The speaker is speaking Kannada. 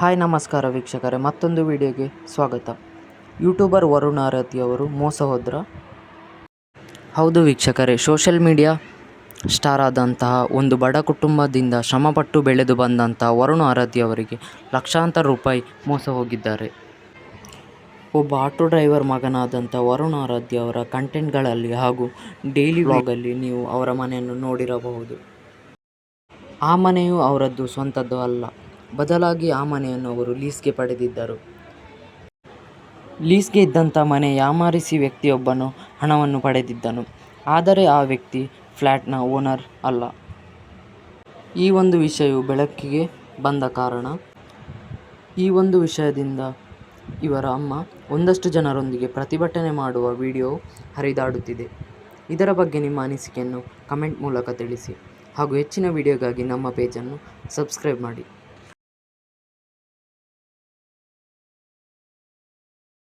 ಹಾಯ್ ನಮಸ್ಕಾರ ವೀಕ್ಷಕರೇ ಮತ್ತೊಂದು ವಿಡಿಯೋಗೆ ಸ್ವಾಗತ. ಯೂಟ್ಯೂಬರ್ ವರುಣ್ ಆರತಿ ಅವರು ಮೋಸ ಹೋದ್ರ? ಹೌದು ವೀಕ್ಷಕರೇ ಸೋಷಿಯಲ್ ಮೀಡಿಯಾ ಸ್ಟಾರ್ ಆದಂತಹ ಒಂದು ಬಡ ಕುಟುಂಬದಿಂದ ಶ್ರಮಪಟ್ಟು ಬೆಳೆದು ಬಂದಂತಹ ವರುಣ್ ಆರತಿ ಅವರಿಗೆ ಲಕ್ಷಾಂತರ ರೂಪಾಯಿ ಮೋಸ ಹೋಗಿದ್ದಾರೆ. ಒಬ್ಬ ಆಟೋ ಡ್ರೈವರ್ ಮಗನಾದಂಥ ವರುಣ್ ಆರಾಧ್ಯ ಅವರ ಕಂಟೆಂಟ್ಗಳಲ್ಲಿ ಹಾಗೂ ಡೈಲಿ ವ್ಲಾಗಲ್ಲಿ ನೀವು ಅವರ ಮನೆಯನ್ನು ನೋಡಿರಬಹುದು. ಆ ಮನೆಯು ಅವರದ್ದು ಸ್ವಂತದ್ದು ಅಲ್ಲ. ಬದಲಾಗಿ ಆ ಮನೆಯನ್ನು ಅವರು ಲೀಸ್ಗೆ ಪಡೆದಿದ್ದರು. ಲೀಸ್ಗೆ ಇದ್ದಂಥ ಮನೆ ಯಾಮಾರಿಸಿ ವ್ಯಕ್ತಿಯೊಬ್ಬನು ಹಣವನ್ನು ಪಡೆದಿದ್ದನು. ಆದರೆ ಆ ವ್ಯಕ್ತಿ ಫ್ಲ್ಯಾಟ್ನ ಓನರ್ ಅಲ್ಲ. ಈ ಒಂದು ವಿಷಯವು ಬೆಳಕಿಗೆ ಬಂದ ಕಾರಣ, ಈ ಒಂದು ವಿಷಯದಿಂದ ಇವರ ಅಮ್ಮ ಒಂದಷ್ಟು ಜನರೊಂದಿಗೆ ಪ್ರತಿಭಟನೆ ಮಾಡುವ ವಿಡಿಯೋ ಹರಿದಾಡುತ್ತಿದೆ. ಇದರ ಬಗ್ಗೆ ನಿಮ್ಮ ಅನಿಸಿಕೆಯನ್ನು ಕಮೆಂಟ್ ಮೂಲಕ ತಿಳಿಸಿ. ಹಾಗೂ ಹೆಚ್ಚಿನ ವಿಡಿಯೋಗಾಗಿ ನಮ್ಮ ಪೇಜನ್ನು ಸಬ್ಸ್ಕ್ರೈಬ್ ಮಾಡಿ.